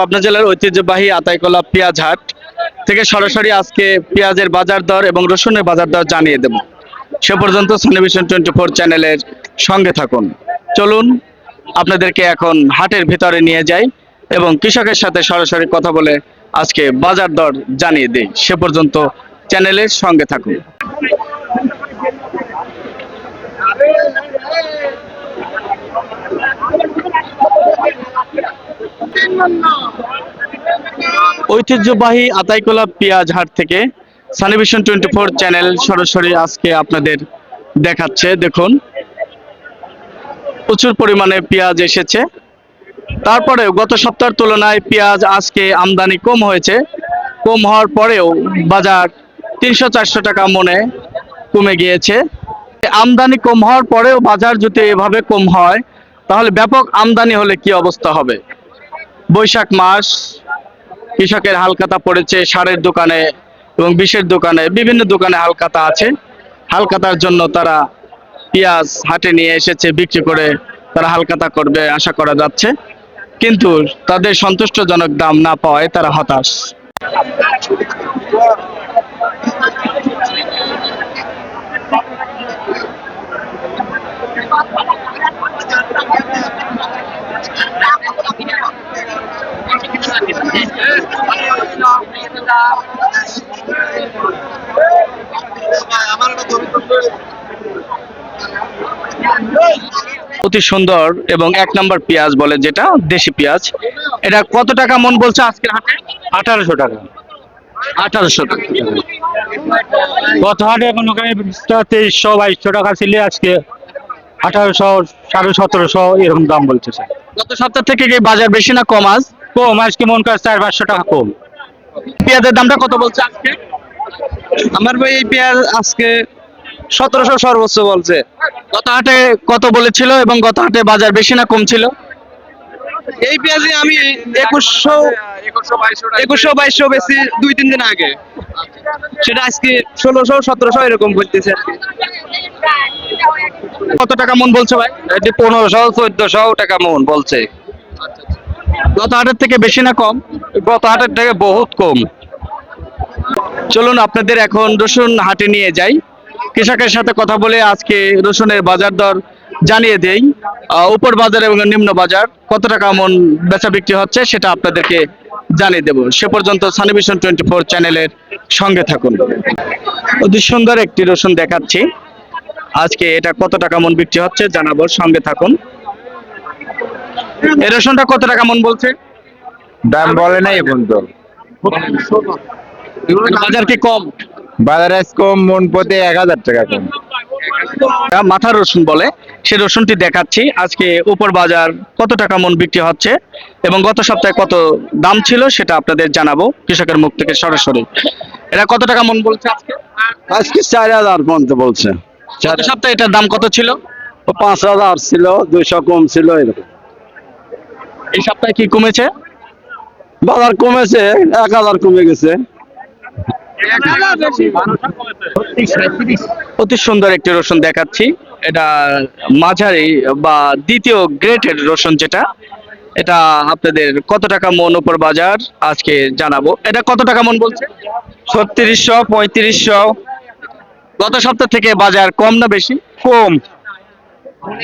পাবনা জেলার ঐতিহ্যবাহী আতাইকলা পেঁয়াজ হাট থেকে সরাসরি আজকে পেঁয়াজের বাজার দর এবং রসুনের বাজার দর জানিয়ে দেব। সে পর্যন্ত সনিভিশন টোয়েন্টি ফোর চ্যানেলের সঙ্গে থাকুন। চলুন, আপনাদেরকে এখন হাটের ভিতরে নিয়ে যাই এবং কৃষকের সাথে সরাসরি কথা বলে আজকে বাজার দর জানিয়ে দিই। সে পর্যন্ত চ্যানেলের সঙ্গে থাকুন। ঐতিহ্যবাহী আতাইকোলা পেঁয়াজ হাট থেকে সানিভিশন টোয়েন্টি ফোর চ্যানেল সরাসরি আজকে আপনাদের দেখাচ্ছে, দেখুন। প্রচুর পরিমাণে পেঁয়াজ এসেছে। তারপরে গত সপ্তাহের তুলনায় পেঁয়াজ আজকে আমদানি কম হয়েছে। কম হওয়ার পরেও বাজার তিনশো চারশো টাকা মনে কমে গিয়েছে। আমদানি কম হওয়ার পরেও বাজার যদি এভাবে কম হয়, তাহলে ব্যাপক আমদানি হলে কি অবস্থা হবে? বৈশাখ মাস কৃষকের হালকাতা পড়েছে, সারের দোকানে এবং বিষের দোকানে, বিভিন্ন দোকানে হালকাতা আছে। হালকাতার জন্য তারা পেঁয়াজ হাটে নিয়ে এসেছে, বিক্রি করে তারা হালকাতা করবে, আশা করা যাচ্ছে। কিন্তু তাদের সন্তুষ্টজনক দাম না পাওয়ায় তারা হতাশ। অতি সুন্দর এবং এক নম্বর পেঁয়াজ বলে যেটা দেশি পেঁয়াজ। এটা কত টাকা মন বলছে আজকের হাটে? আঠারোশো টাকা। আঠারোশো টাকা। গত হাটে এখন ওখানে তেইশশো বাইশশো টাকা ছিল আজকে আঠারোশো সাড়ে সতেরোশো এরকম দাম বলছে স্যার। গত সপ্তাহ থেকে কি বাজার বেশি না কম আজ? কম আজকে মন করে চার পাঁচশো টাকা কম। পেঁয়াজের দামটা কত বলছে আজকে? আমার ভাই এই পেঁয়াজ আজকে সতেরোশো সর্বোচ্চ বলছে। গত হাটে কত বলেছিল এবং গত হাটে বাজার বেশি না কম ছিল? এই পেঁয়াজে আমি একুশশো একুশশো বাইশশো বেশি দুই তিন দিন আগে। সেটা আজকে ষোলোশো সতেরোশো এরকম বলতেছে কত টাকা মন বলছে ভাই? এটি পনেরোশো চোদ্দশো টাকা মন বলছে। গত হাটের থেকে বেশি না কম? গত হাটের থেকে বহুত কম। চলুন আপনাদের এখন রসুন হাটে নিয়ে যাই। কৃষকের সাথে কথা বলে আজকে রসুনের বাজার দর জানিয়ে দেই। উপর বাজার এবং নিম্ন বাজার কত টাকা মন বেচা বিক্রি হচ্ছে সেটা আপনাদেরকে জানিয়ে দেব। সে পর্যন্ত সানিভিশন টোয়েন্টি ফোর চ্যানেলের সঙ্গে থাকুন। অতি সুন্দর একটি রসুন দেখাচ্ছি। আজকে এটা কত টাকা মন বিক্রি হচ্ছে জানাব সঙ্গে থাকুন। এই রসুনটা কত টাকা মন বলছে? দাম বলে নাই এখন তো বাজার কি কম? বাজারে কম মন প্রতি এক হাজার টাকা কম। মাথার রসুন বলে সে রসুনটি দেখাচ্ছি। আজকে উপর বাজার কত টাকা মন বিক্রি হচ্ছে এবং গত সপ্তাহে কত দাম ছিল সেটা আপনাদের জানাব কৃষকের মুখ থেকে সরাসরি। এটা কত টাকা মন বলছে আজকে? আজকে চার হাজার পর্যন্ত বলছে। গত সপ্তাহে এটার দাম কত ছিল? পাঁচ হাজার ছিল দুইশো কম ছিল এরকম। এই সপ্তাহে কি কমেছে? বাজার কমেছে এক হাজার কমে গেছে। অতি সুন্দর একটি রসুন দেখাচ্ছি। এটা মাঝারি বা দ্বিতীয় গ্রেটের রসুন যেটা। এটা আপনাদের কত টাকা মন উপর বাজার? আজকে জানাব। এটা কত টাকা মন বলছে? ছত্রিশশো পঁয়ত্রিশশো। গত সপ্তাহ থেকে বাজার কম না বেশি? কম।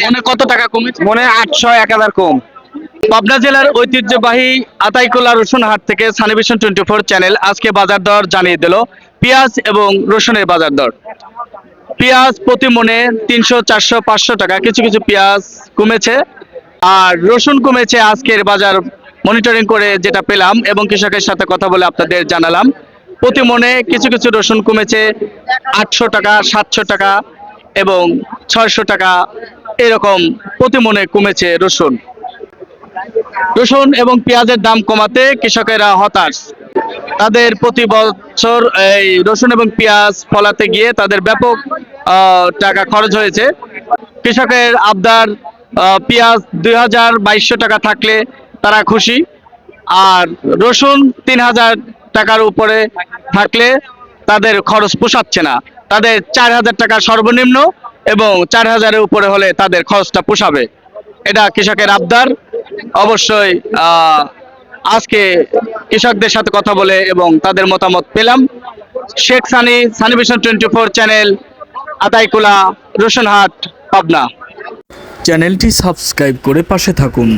মনে কত টাকা কমেছে? মনে আটশো এক হাজার কম। পাবনা জেলার ঐতিহ্যবাহী আতাইকোলা রসুন হাট থেকে সানিভিশন টোয়েন্টি ফোর চ্যানেল আজকে বাজার দর জানিয়ে দিল পেঁয়াজ এবং রসুনের বাজার দর। পেঁয়াজ প্রতি মনে তিনশো, চারশো, পাঁচশো টাকা, কিছু কিছু পেঁয়াজ কমেছে আর রসুন কমেছে আজকের বাজার মনিটরিং করে যেটা পেলাম এবং কৃষকের সাথে কথা বলে আপনাদের জানালাম। প্রতি মনে কিছু কিছু রসুন কমেছে আটশো টাকা, সাতশো টাকা এবং ছয়শো টাকা, এরকম প্রতি মনে কমেছে রসুন। রসুন এবং পেঁয়াজের দাম কমাতে কৃষকেরা হতাশ। তাদের প্রতি বছর এই রসুন এবং পেঁয়াজ ফলাতে গিয়ে তাদের ব্যাপক টাকা খরচ হয়েছে। কৃষকের আবদার পেঁয়াজ দুই হাজার বাইশশো টাকা থাকলে তারা খুশি। আর রসুন তিন হাজার টাকার উপরে থাকলে তাদের খরচ পোষাচ্ছে না। তাদের চার হাজার টাকা সর্বনিম্ন এবং চার হাজারের উপরে হলে তাদের খরচটা পোষাবে। এটা কৃষকের আবদার। অবশ্যই আজকে কৃষকদের সাথে কথা বলে এবং তাদের মতামত পেলাম। Sheikh Sunny Sunny vision twenty four channel, Ataikula, Roshanhat, Pabna. চ্যানেলটি সাবস্ক্রাইব করে পাশে থাকুন।